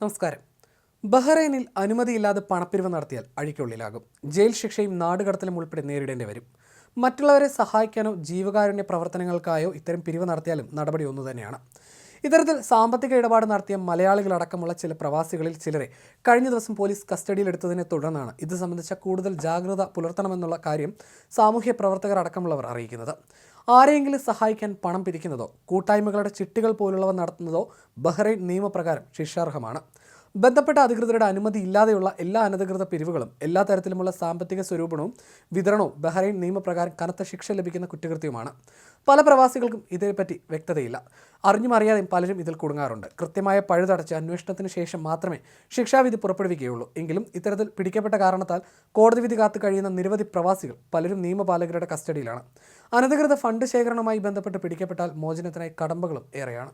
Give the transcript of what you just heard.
നമസ്കാരം. ബഹ്റൈനിൽ അനുമതിയില്ലാതെ പണപ്പിരിവ് നടത്തിയാൽ അഴിക്കുള്ളിലാകും. ജയിൽ ശിക്ഷയും നാടുകടത്തലും ഉൾപ്പെടെ നേരിടേണ്ടി വരും. മറ്റുള്ളവരെ സഹായിക്കാനോ ജീവകാരുണ്യ പ്രവർത്തനങ്ങൾക്കായോ ഇത്തരം പിരിവ് നടത്തിയാലും നടപടി ഒന്നു തന്നെയാണ് ഇത്തരത്തിൽ സാമ്പത്തിക ഇടപാട് നടത്തിയ മലയാളികളടക്കമുള്ള ചില പ്രവാസികളിൽ ചിലരെ കഴിഞ്ഞ ദിവസം പോലീസ് കസ്റ്റഡിയിലെടുത്തതിനെ തുടർന്നാണ് ഇത് സംബന്ധിച്ച കൂടുതൽ ജാഗ്രത പുലർത്തണമെന്നുള്ള കാര്യം സാമൂഹ്യ പ്രവർത്തകർ അടക്കമുള്ളവർ അറിയിക്കുന്നത്. ആരെയെങ്കിലും സഹായിക്കാൻ പണം പിരിക്കുന്നതോ കൂട്ടായ്മകളുടെ ചിട്ടികൾ പോലുള്ളവ നടത്തുന്നതോ ബഹ്റൈൻ നിയമപ്രകാരം ശിക്ഷാർഹമാണ്. ബന്ധപ്പെട്ട അധികൃതരുടെ അനുമതി ഇല്ലാതെയുള്ള എല്ലാ അനധികൃത പിരിവുകളും എല്ലാ തരത്തിലുമുള്ള സാമ്പത്തിക സ്വരൂപണവും വിതരണവും ബഹ്റൈൻ നിയമപ്രകാരം കനത്ത ശിക്ഷ ലഭിക്കുന്ന കുറ്റകൃത്യവുമാണ്. പല പ്രവാസികൾക്കും ഇതേപ്പറ്റി വ്യക്തതയില്ല. അറിഞ്ഞും അറിയാതെയും പലരും ഇതിൽ കുടുങ്ങാറുണ്ട്. കൃത്യമായ പഴുതടച്ച് അന്വേഷണത്തിന് ശേഷം മാത്രമേ ശിക്ഷാവിധി പുറപ്പെടുവിക്കുകയുള്ളൂ. എങ്കിലും ഇത്തരത്തിൽ പിടിക്കപ്പെട്ട കാരണത്താൽ കോടതി വിധി കാത്തു കഴിയുന്ന നിരവധി പ്രവാസികൾ പലരും നിയമപാലകരുടെ കസ്റ്റഡിയിലാണ്. അനധികൃത ഫണ്ട് ശേഖരണവുമായി ബന്ധപ്പെട്ട് പിടിക്കപ്പെട്ടാൽ മോചനത്തിനായി കടമ്പകളും ഏറെയാണ്.